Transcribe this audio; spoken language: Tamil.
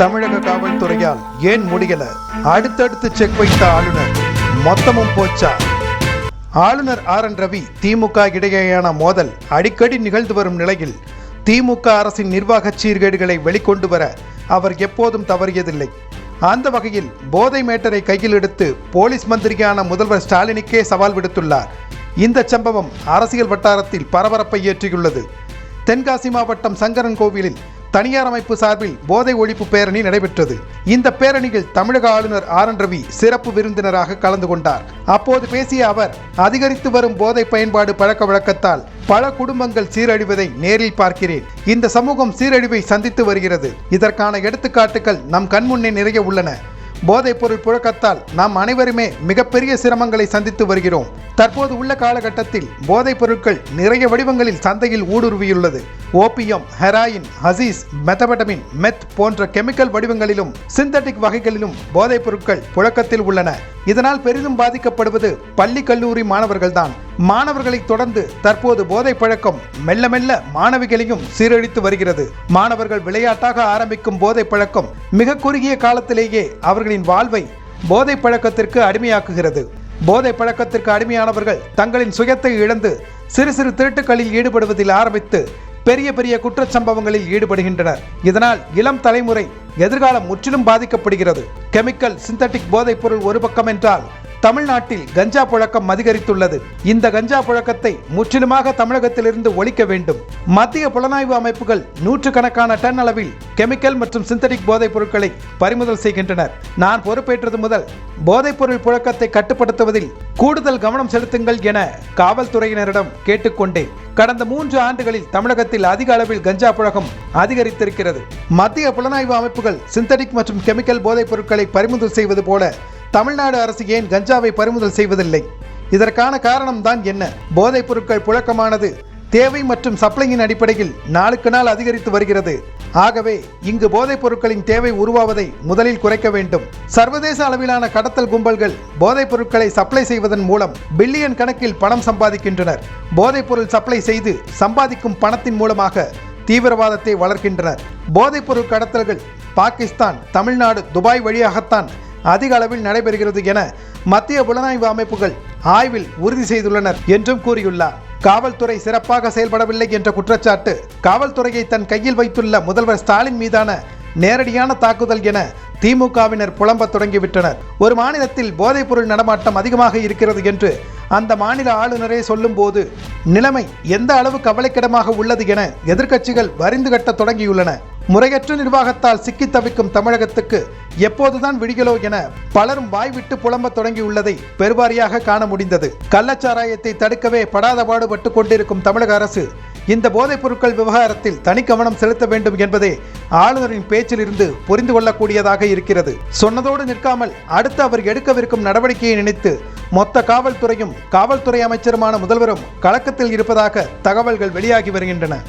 தமிழக காவல்துறையால் ஏன் முடியல? அடுத்தடுத்து செக் வைத்த ஆளுநர் மொத்தமும் போச்சா? ஆளுநர் ஆர். என். ரவி திமுக இடையேயான மோதல் அடிக்கடி நிகழ்ந்து வரும் நிலையில் திமுக அரசின் நிர்வாக சீர்கேடுகளை வெளிக்கொண்டு வர அவர் எப்போதும் தவறியதில்லை. அந்த வகையில் போதை மேட்டரை கையில் எடுத்து போலீஸ் மந்திரியான முதல்வர் ஸ்டாலினுக்கே சவால் விடுத்துள்ளார். இந்த சம்பவம் அரசியல் வட்டாரத்தில் பரபரப்பை ஏற்றியுள்ளது. தென்காசி மாவட்டம் சங்கரன் கோவிலில் தனியார் அமைப்பு சார்பில் போதை ஒழிப்பு பேரணி நடைபெற்றது. இந்த பேரணியில் தமிழக ஆளுநர் ஆர் என் ரவி சிறப்பு விருந்தினராக கலந்து கொண்டார். அப்போது பேசிய அவர் அதிகரித்து வரும் போதை பயன்பாடு பழக்க வழக்கத்தால் பல குடும்பங்கள் சீரழிவதை நேரில் பார்க்கிறேன். இந்த சமூகம் சீரழிவை சந்தித்து வருகிறது. இதற்கான எடுத்துக்காட்டுகள் நம் கண்முன்னே நிறைய உள்ளன. போதைப்பொருள் புழக்கத்தால் நாம் அனைவருமே மிகப்பெரிய சிரமங்களை சந்தித்து வருகிறோம். தற்போது உள்ள காலகட்டத்தில் போதைப் பொருட்கள் நிறைய வடிவங்களில் சந்தையில் ஊடுருவியுள்ளது. ஓபியம் ஹெராயின் ஹசீஸ் மெத்தபட்டமின் மெத் போன்ற கெமிக்கல் வடிவங்களிலும் சிந்தட்டிக் வகைகளிலும் போதைப் பொருட்கள் புழக்கத்தில் உள்ளன. இதனால் பெரிதும் பாதிக்கப்படுவது பள்ளி கல்லூரி மாணவர்கள்தான். மாணவர்களை தொடர்ந்து தற்போது போதை பழக்கம் மெல்ல மெல்ல மாணவிகளையும் சீரழித்து வருகிறது. மாணவர்கள் விளையாட்டாக ஆரம்பிக்கும் போதை பழக்கம் மிக குறுகிய காலத்திலேயே அவர்களின் வாழ்வை போதை பழக்கத்திற்கு அடிமையாக்குகிறது. போதை பழக்கத்திற்கு அடிமையானவர்கள் தங்களின் சுயத்தை இழந்து சிறு சிறு திருட்டுக்களில் ஈடுபடுவதில் ஆரம்பித்து பெரிய பெரிய குற்றச்சம்பவங்களில் ஈடுபடுகின்றனர். இதனால் இளம் தலைமுறை எதிர்காலம் முற்றிலும் பாதிக்கப்படுகிறது. கெமிக்கல் சிந்தட்டிக் போதைப் பொருள் ஒரு பக்கம் என்றால் தமிழ்நாட்டில் கஞ்சா புழக்கம் அதிகரித்துள்ளது. இந்த கஞ்சா புழக்கத்தை முற்றிலுமாக தமிழகத்திலிருந்து ஒழிக்க வேண்டும். மத்திய புலனாய்வு அமைப்புகள் நூற்றுக்கணக்கான டன் அளவில் கெமிக்கல் மற்றும் சிந்தடிக் போதைப் பொருட்களை பறிமுதல் செய்கின்றனர். நான் பொறுப்பேற்றது முதல் போதைப் பொருள் புழக்கத்தை கட்டுப்படுத்துவதில் கூடுதல் கவனம் செலுத்துங்கள் என காவல்துறையினரிடம் கேட்டுக்கொண்டேன். கடந்த மூன்று ஆண்டுகளில் தமிழகத்தில் அதிக அளவில் கஞ்சா புழக்கம் அதிகரித்திருக்கிறது. மத்திய புலனாய்வு அமைப்புகள் சிந்தடிக் மற்றும் கெமிக்கல் போதைப் பொருட்களை பறிமுதல் செய்வது போல தமிழ்நாடு அரசு ஏன் கஞ்சாவை பறிமுதல் செய்வதில்லை? இதற்கான காரணம்தான் என்ன? போதைப் பொருட்கள் புழக்கமானது. தேவை மற்றும் சப்ளையின் அடிப்படையில் நாளுக்கு நாள் அதிகரித்து வருகிறது. ஆகவே இங்கு போதைப் பொருட்களின் தேவை உருவாவதை முதலில் குறைக்க வேண்டும். சர்வதேச அளவிலான கடத்தல் கும்பல்கள் போதைப் பொருட்களை சப்ளை செய்வதன் மூலம் பில்லியன் கணக்கில் பணம் சம்பாதிக்கின்றனர். போதைப் பொருள் சப்ளை செய்து சம்பாதிக்கும் பணத்தின் மூலமாக தீவிரவாதத்தை வளர்க்கின்றனர். போதைப் பொருள் கடத்தல்கள் பாகிஸ்தான் தமிழ்நாடு துபாய் வழியாகத்தான் அதிக அளவில் நடைபெறுகிறது என மத்திய புலனாய்வு அமைப்புகள் ஆய்வில் உறுதி செய்துள்ளனர் என்றும் கூறியுள்ளார். காவல்துறை சிறப்பாக செயல்படவில்லை என்ற குற்றச்சாட்டு காவல்துறையை தன் கையில் வைத்துள்ள முதல்வர் ஸ்டாலின் மீதான நேரடியான தாக்குதல் என திமுகவினர் புலம்பத் தொடங்கிவிட்டனர். ஒரு மாநிலத்தில் போதைப்பொருள் நடமாட்டம் அதிகமாக இருக்கிறது என்று அந்த மாநில ஆளுநரே சொல்லும்போது நிலைமை எந்த அளவு கவலைக்கிடமாக உள்ளது என எதிர்க்கட்சிகள் வரிந்து கட்ட தொடங்கியுள்ளன. முறையற்ற நிர்வாகத்தால் சிக்கி தவிக்கும் தமிழகத்துக்கு எப்போதுதான் விடிகளோ என பலரும் வாய்விட்டு புலம்ப தொடங்கியுள்ளதை பெருவாரியாக காண முடிந்தது. கள்ளச்சாராயத்தை தடுக்கவே படாத பாடுபட்டு கொண்டிருக்கும் தமிழக அரசு இந்த போதைப் பொருட்கள் விவகாரத்தில் தனி கவனம் செலுத்த வேண்டும் என்பதே ஆளுநரின் பேச்சிலிருந்து புரிந்து கொள்ளக்கூடியதாக இருக்கிறது. சொன்னதோடு நிற்காமல் அடுத்து அவர் எடுக்கவிருக்கும் நடவடிக்கையை நினைத்து மொத்த காவல்துறையும் காவல்துறை அமைச்சருமான முதல்வரும் கலக்கத்தில் இருப்பதாக தகவல்கள் வெளியாகி வருகின்றன.